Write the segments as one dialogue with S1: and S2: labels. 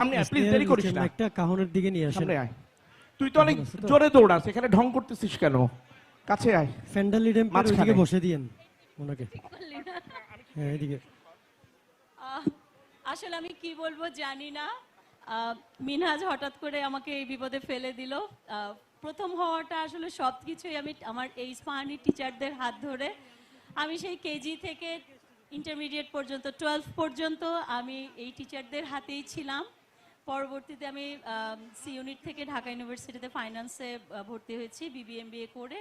S1: সামনে আয় প্লিজ দেরি করিস না।
S2: একটা কাহনের দিকে নিয়ে আসেন।
S1: সামনে আয়। তুই তো অনেক? জোরে দৌড়াস এখানে ঢং করতেছিস কেন? কাছে আয়।
S2: ফ্যান্ডালি ড্যাম্পের
S1: মাঝখানে।
S2: বসে দিয়েন ওনাকে। হ্যাঁ এদিকে।
S3: আহ, আসলে আমি কি বলব জানি না। আহ, মিনহাজ হঠাৎ করে আমাকে এই বিপদে ফেলে দিল। আহ, প্রথম হওয়াটা আসলে সব কিছুই আমি আমার এই ইস্পাহানি টিচারদের হাত ধরে। আমি সেই কেজি থেকে ইন্টারমিডিয়েট পর্যন্ত টুয়েলভ পর্যন্ত আমি এই টিচারদের হাতেই ছিলাম। পরবর্তীতে আমি সি ইউনিট থেকে ঢাকা ইউনিভার্সিটিতে ফাইন্যান্সে ভর্তি হয়েছি বিবিএমবিএ করে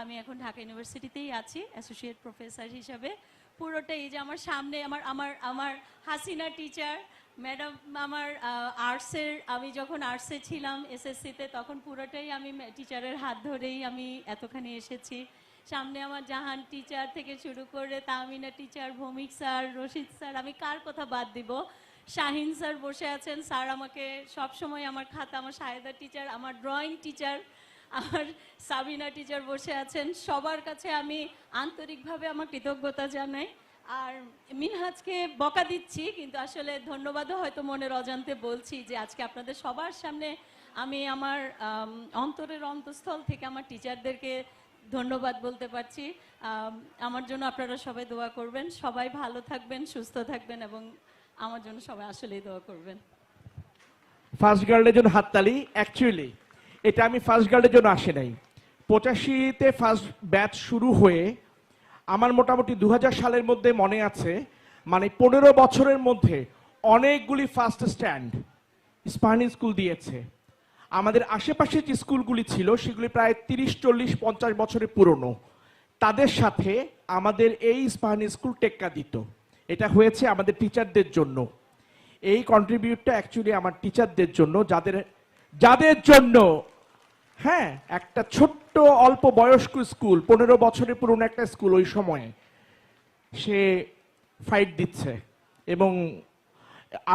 S3: আমি এখন ঢাকা ইউনিভার্সিটিতেই আছি অ্যাসোসিয়েট প্রফেসর হিসাবে। পুরোটা এই যে আমার সামনে আমার আমার আমার হাসিনা টিচার ম্যাডাম আমার আর্টসের আমি যখন আর্টসে ছিলাম এসএসসিতে তখন পুরোটাই আমি টিচারের হাত ধরেই আমি এতখানি এসেছি। সামনে আমার জাহান টিচার থেকে শুরু করে Tamina teacher Bhowmik sir Rashid sir আমি কার কথা বাদ দিব? শাহিন স্যার বসে আছেন। স্যার আমাকে সব সময় আমার খাতা, আমার সাহেদা টিচার আমার ড্রয়িং টিচার আমার সাবিনা টিচার বসে আছেন। সবার কাছে আমি আন্তরিকভাবে আমার কৃতজ্ঞতা জানাই। আর মিনহাজকে বকা দিচ্ছি, কিন্তু আসলে ধন্যবাদও হয়তো মনের অজান্তে বলছি যে আজকে আপনাদের সবার সামনে আমি আমার অন্তরের অন্তঃস্থল থেকে আমার টিচারদেরকে ধন্যবাদ বলতে পারছি। আমার জন্য আপনারা সবাই দোয়া করবেন। সবাই ভালো থাকবেন, সুস্থ থাকবেন এবং আমার জন্য সবাই আসলেই দোয়া করবেন।
S1: ফার্স্ট গার্লের জন্য হাততালি অ্যাকচুয়ালি এটা আমি ফার্স্ট গার্লের জন্য আসে নাই। পঁচাশিতে ফার্স্ট ব্যাচ শুরু হয়ে আমার মোটামুটি দু হাজার সালের মধ্যে মনে আছে মানে পনেরো বছরের মধ্যে অনেকগুলি ফার্স্ট স্ট্যান্ড স্পানি স্কুল দিয়েছে। আমাদের আশেপাশে যে স্কুলগুলি ছিল, সেগুলি প্রায় তিরিশ, চল্লিশ, পঞ্চাশ বছরের পুরনো। তাদের সাথে আমাদের এই স্পানি স্কুল টেক্কা দিত। এটা হয়েছে আমাদের টিচারদের জন্য। এই কন্ট্রিবিউটটা অ্যাকচুয়ালি আমার টিচারদের জন্য, যাদের যাদের জন্য। হ্যাঁ একটা ছোট্ট অল্প বয়স্ক স্কুল, পনেরো বছরের পুরনো একটা স্কুল ওই সময়ে, সে ফাইট দিচ্ছে। এবং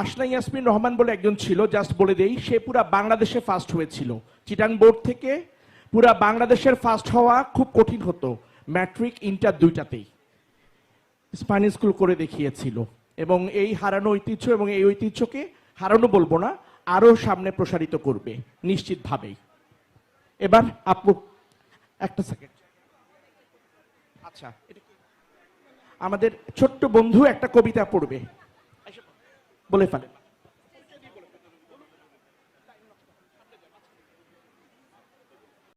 S1: আশনা ইয়াসমিন রহমান বলে একজন ছিল জাস্ট বলে দেই, সে পুরা বাংলাদেশে ফার্স্ট হয়েছিল। চিটাং বোর্ড থেকে পুরা বাংলাদেশের ফার্স্ট হওয়া খুব কঠিন হতো ম্যাট্রিক ইন্টার দুইটাতেই। স্পানিশ স্কুল করে দেখিয়েছিল। এবং এই হারানো ঐতিহ্য এবং এই ঐতিহ্যকে হারানো বলব না আরও সামনে প্রসারিত করবে, নিশ্চিতভাবেই। এবার আপু, একটা সেকেন্ড আচ্ছা আমাদের ছোট্ট বন্ধু একটা কবিতা পড়বে। বলে ফেলেন।